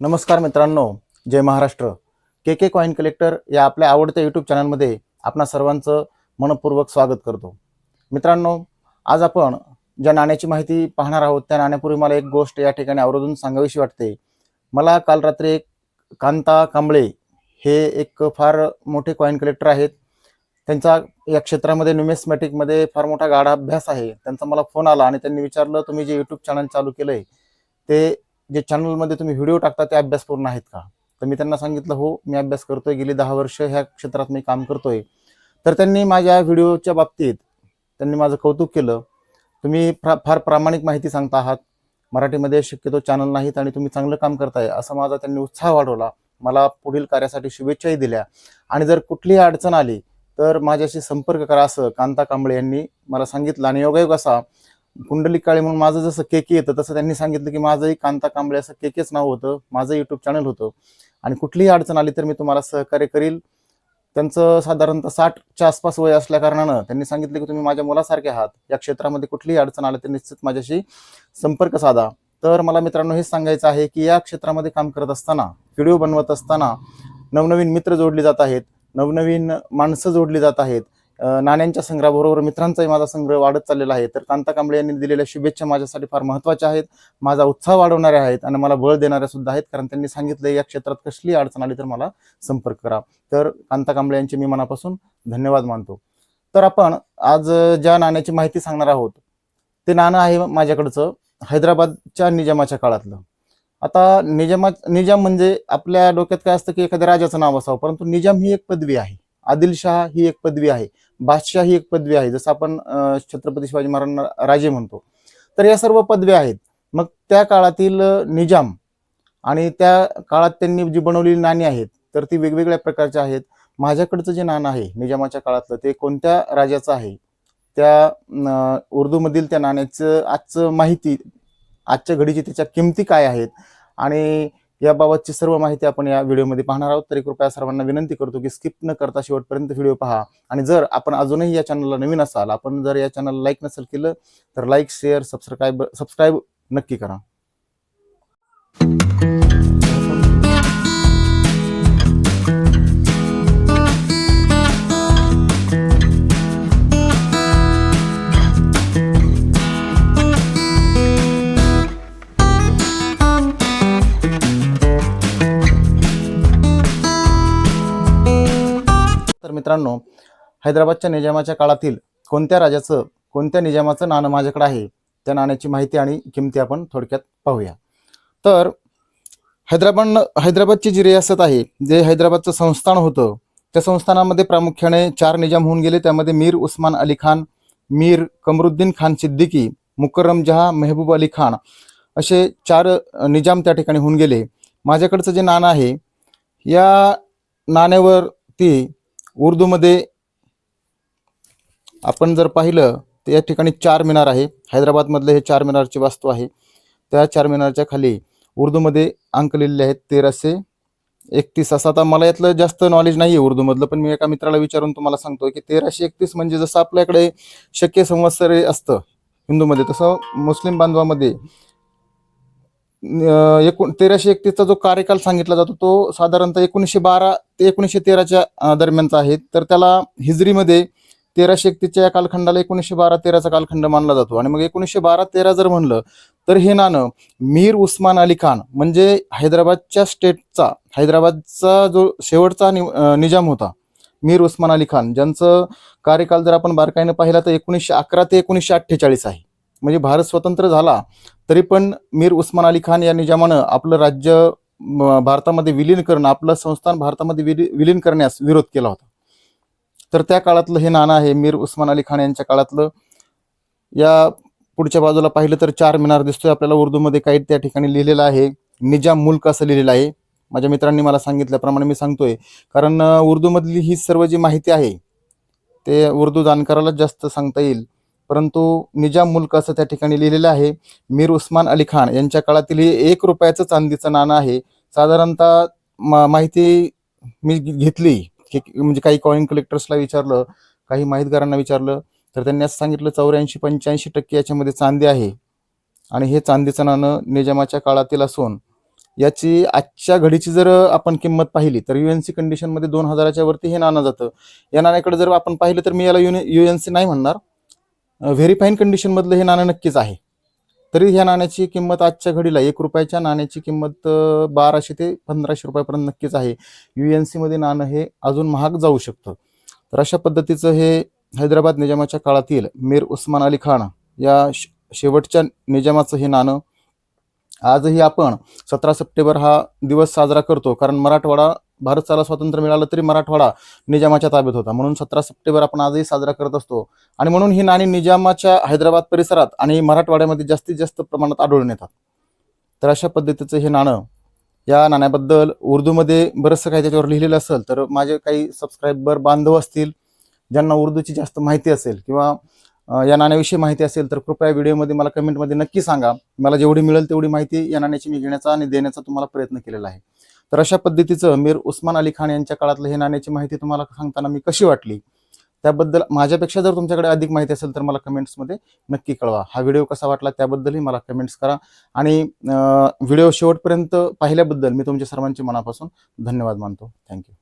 नमस्कार मित्रांनो जय Maharashtra. K K coin collector या आपल्या आवडत्या यूट्यूब चॅनलमध्ये आपणा सर्वांचं मनपूर्वक स्वागत करतो. मित्रांनो आज आपण ज्या नाण्याची माहिती पाहणार आहोत त्या नाण्यापूर्वी मला एक गोष्ट या ठिकाणी आवर्जून सांगावीशी वाटते. मला काल रात्री एक कांता कांबळे हे एक फार मोठे कॉईन कलेक्टर आहेत. त्यांचा या क्षेत्रामध्ये न्युमेस्मॅटिकमध्ये फार मोठा गाढा अभ्यास आहे. त्यांचा मला फोन आला आणि त्यांनी विचारलं तुम्ही जे यूट्यूब चॅनल चालू केलं आहे ते जे चॅनलमध्ये तुम्ही व्हिडिओ टाकता ते अभ्यास पूर्ण आहेत का? तर मी त्यांना सांगितलं हो मी अभ्यास करतोय. गेली दहा वर्ष ह्या क्षेत्रात मी काम करतोय. तर त्यांनी माझ्या व्हिडिओच्या बाबतीत त्यांनी माझं कौतुक केलं. तुम्ही फा फार प्रामाणिक माहिती सांगता आहात. मराठीमध्ये शक्यतो चॅनल नाहीत आणि तुम्ही चांगलं काम करताय असा माझा त्यांनी उत्साह वाढवला. मला पुढील कार्यासाठी शुभेच्छाही दिल्या. आणि जर कुठलीही अडचण आली तर माझ्याशी संपर्क करा असं कांता कांबळे यांनी मला सांगितलं. आणि योगायोग असा कुंडली काळे म्हणून माझं जसं केके येतं तसं त्यांनी सांगितलं की माझंही कांता कांबळे असं केकेच नाव होतं माझं युट्यूब चॅनल होतं. आणि कुठलीही अडचण आली तर मी तुम्हाला सहकार्य करील. त्यांचं साधारणतः साठच्या आसपास वय असल्या कारणानं त्यांनी सांगितलं की तुम्ही माझ्या मुलासारखे आहात. या क्षेत्रामध्ये कुठलीही अडचण आली तर निश्चित माझ्याशी संपर्क साधा. तर मला मित्रांनो हेच सांगायचं आहे की या क्षेत्रामध्ये काम करत असताना व्हिडिओ बनवत असताना नवनवीन मित्र जोडली जात आहेत नवनवीन माणसं जोडली जात आहेत नाण्यांच्या संग्रहाबरोबर मित्रांचाही माझा संग्रह वाढत चाललेला आहे. तर कांता कांबळे यांनी दिलेल्या शुभेच्छा माझ्यासाठी फार महत्त्वाच्या आहेत. माझा उत्साह वाढवणाऱ्या आहेत आणि मला बळ देणाऱ्या सुद्धा आहेत. कारण त्यांनी सांगितलं या क्षेत्रात कसली अडचण आली तर मला संपर्क करा. तर कांता कांबळे यांचे मी मनापासून धन्यवाद मानतो. तर आपण आज ज्या नाण्याची माहिती सांगणार आहोत ते नाणं आहे माझ्याकडचं हैदराबादच्या निजामाच्या काळातलं. आता निजामा निजाम म्हणजे आपल्या डोक्यात काय असतं की एखाद्या राजाचं नाव असावं परंतु निजाम ही एक पदवी आहे. आदिलशाह ही एक पदवी आहे. बादशाह ही एक पदवी आहे जसं आपण छत्रपती शिवाजी महाराजांना राजे म्हणतो. तर या सर्व पदव्या आहेत. मग त्या काळातील निजाम आणि त्या काळात त्यांनी जी बनवलेली नाणी आहेत तर ती वेगवेगळ्या प्रकारच्या आहेत. माझ्याकडचं जे नाणं आहे निजामाच्या काळातलं ते कोणत्या राजाचं आहे? त्या उर्दूमधील त्या नाण्याचं आजचं माहिती आजच्या घडीची त्याच्या किमती काय आहेत? आणि याबाबतची सर्व माहिती आपण या व्हिडिओमध्ये पाहणार आहोत. तरी कृपया सर्वांना विनंती करतो की स्किप न करता शेवटपर्यंत व्हिडिओ पहा. आणि जर आपण अजूनही या चॅनलला नवीन असाल आपण जर या चॅनलला लाईक नसेल केलं तर लाईक शेअर सबस्क्राईब सबस्क्राईब नक्की करा. मित्रांनो हैदराबादच्या निजामाच्या काळातील कोणत्या राजाचं कोणत्या निजामाचं नाणं माझ्याकडे आहे त्या नाण्याची माहिती आणि किमती आपण थोडक्यात पाहूया. तर हैदराबाद हैदराबादची जी रियासत आहे जे हैदराबादचं संस्थान होतं त्या संस्थानामध्ये प्रामुख्याने चार निजाम होऊन गेले. त्यामध्ये मीर उस्मान अली खान मीर कमरुद्दीन खान सिद्दीकी मुकर्रम जहा मेहबूब अली खान असे चार निजाम त्या ठिकाणी होऊन गेले. माझ्याकडचं जे नाणं आहे या नाण्यावरती उर्दूमध्ये आपण जर पाहिलं तर या ठिकाणी चार मिनार आहे. हैदराबादमधले हे चार मिनारची वास्तू आहे. त्या चार मिनारच्या खाली उर्दूमध्ये अंक लिहिलेले आहेत तेराशे एकतीस. असं आता मला यातलं जास्त नॉलेज नाही आहे उर्दूमधलं पण मी एका मित्राला विचारून तुम्हाला सांगतो की तेराशे एकतीस म्हणजे जसं आपल्याकडे शक्य संवत्सर असतं हिंदूमध्ये तसं मुस्लिम बांधवामध्ये एकूण तेराशे एकतीसचा जो कार्यकाल सांगितला जातो तो साधारणतः एकोणीसशे बारा ते एकोणीसशे तेराच्या दरम्यानचा आहे. तर त्याला हिजरीमध्ये तेराशे एकतीसच्या या कालखंडाला एकोणीसशे बारा तेराचा कालखंड मानला जातो. आणि मग एकोणीसशे बारा तेरा जर म्हणलं तर हे नाणं मीर उस्मान अली खान म्हणजे हैदराबादच्या स्टेटचा हैदराबादचा जो शेवटचा नि निजाम होता मीर उस्मान अली खान ज्यांचं कार्यकाल जर आपण बारकाईनं पाहिला तर एकोणीसशे अकरा ते एकोणीसशे अठ्ठेचाळीस आहे. म्हणजे भारत स्वतंत्र झाला तरी पण मीर उस्मान अली खान या निजामानं आपलं राज्य म, भारतामध्ये विलीन करणं आपलं संस्थान भारतामध्ये विली विलीन करण्यास विरोध केला होता. तर त्या काळातलं हे नाणं आहे मीर उस्मान अली खान यांच्या काळातलं. या पुढच्या बाजूला पाहिलं तर चार मिनार दिसतोय. आपल्याला उर्दूमध्ये काही त्या ठिकाणी लिहिलेलं आहे. निजाम मुल्क असं लिहिलेलं आहे. माझ्या मित्रांनी मला सांगितल्याप्रमाणे मी सांगतोय. कारण उर्दूमधली ही सर्व जी माहिती आहे ते उर्दू जाणकारालाच जास्त सांगता येईल. परंतु निजाम मुल्क असं त्या ठिकाणी लिहिलेलं आहे मीर उस्मान अली खान. यांच्या काळातील हे एक रुपयाचं चांदीचं नाणं आहे. साधारणतः मा माहिती मी घेतली. की म्हणजे काही कॉईन कलेक्टर्सला विचारलं काही माहितगारांना विचारलं तर त्यांनी असं सांगितलं चौऱ्याऐंशी पंच्याऐंशी टक्के याच्यामध्ये चांदी आहे. आणि हे चांदीचं नाणं निजामाच्या काळातील असून याची आजच्या घडीची जर आपण किंमत पाहिली तर युएनसी कंडिशनमध्ये दोन हजाराच्या वरती हे नाणं जातं. या नाण्याकडे जर आपण पाहिलं तर मी याला युने युएनसी नाही म्हणणार. व्हेरीफाईन कंडिशनमधलं हे नाणं नक्कीच आहे. तरी ह्या नाण्याची किंमत आजच्या घडीला एक रुपयाच्या नाण्याची किंमत बाराशे ते पंधराशे रुपयापर्यंत नक्कीच आहे. यू एन सीमध्ये नाणं हे अजून महाग जाऊ शकतं. तर अशा पद्धतीचं हे हैदराबाद निजामाच्या काळातील मीर उस्मान अली खान या श- शेवटच्या निजामाचं हे नाणं आजही आपण सतरा सप्टेंबर हा दिवस साजरा करतो. कारण मराठवाडा भारतचाला स्वातंत्र्य मिळालं तरी मराठवाडा निजामाच्या ताब्यात होता. म्हणून सतरा सप्टेंबर आपण आजही साजरा करत असतो. आणि म्हणून ही नाणी निजामाच्या हैदराबाद परिसरात आणि मराठवाड्यामध्ये जास्तीत जास्त प्रमाणात आढळून येतात. तर अशा पद्धतीचं हे नाणं या नाण्याबद्दल उर्दूमध्ये बरंचसं काही त्याच्यावर लिहिलेलं असेल तर माझे काही सबस्क्रायबर बांधव असतील ज्यांना उर्दूची जास्त माहिती असेल किंवा या नाण्याविषयी माहिती असेल तर कृपया व्हिडिओमध्ये मला कमेंटमध्ये नक्की सांगा. मला जेवढी मिळेल तेवढी माहिती या नाण्याची मी घेण्याचा आणि देण्याचा तुम्हाला प्रयत्न केलेला आहे. तर अशा पद्धतीचं मीर उस्मान अली खान यांच्या काळातलं हे नाण्याची माहिती तुम्हाला सांगताना मी कशी वाटली? त्याबद्दल माझ्यापेक्षा जर तुमच्याकडे अधिक माहिती असेल तर मला कमेंट्समध्ये नक्की कळवा. हा व्हिडिओ कसा वाटला त्याबद्दलही मला कमेंट्स करा. आणि व्हिडिओ शेवटपर्यंत पाहिल्याबद्दल मी तुमच्या सर्वांचे मनापासून धन्यवाद मानतो. थँक्यू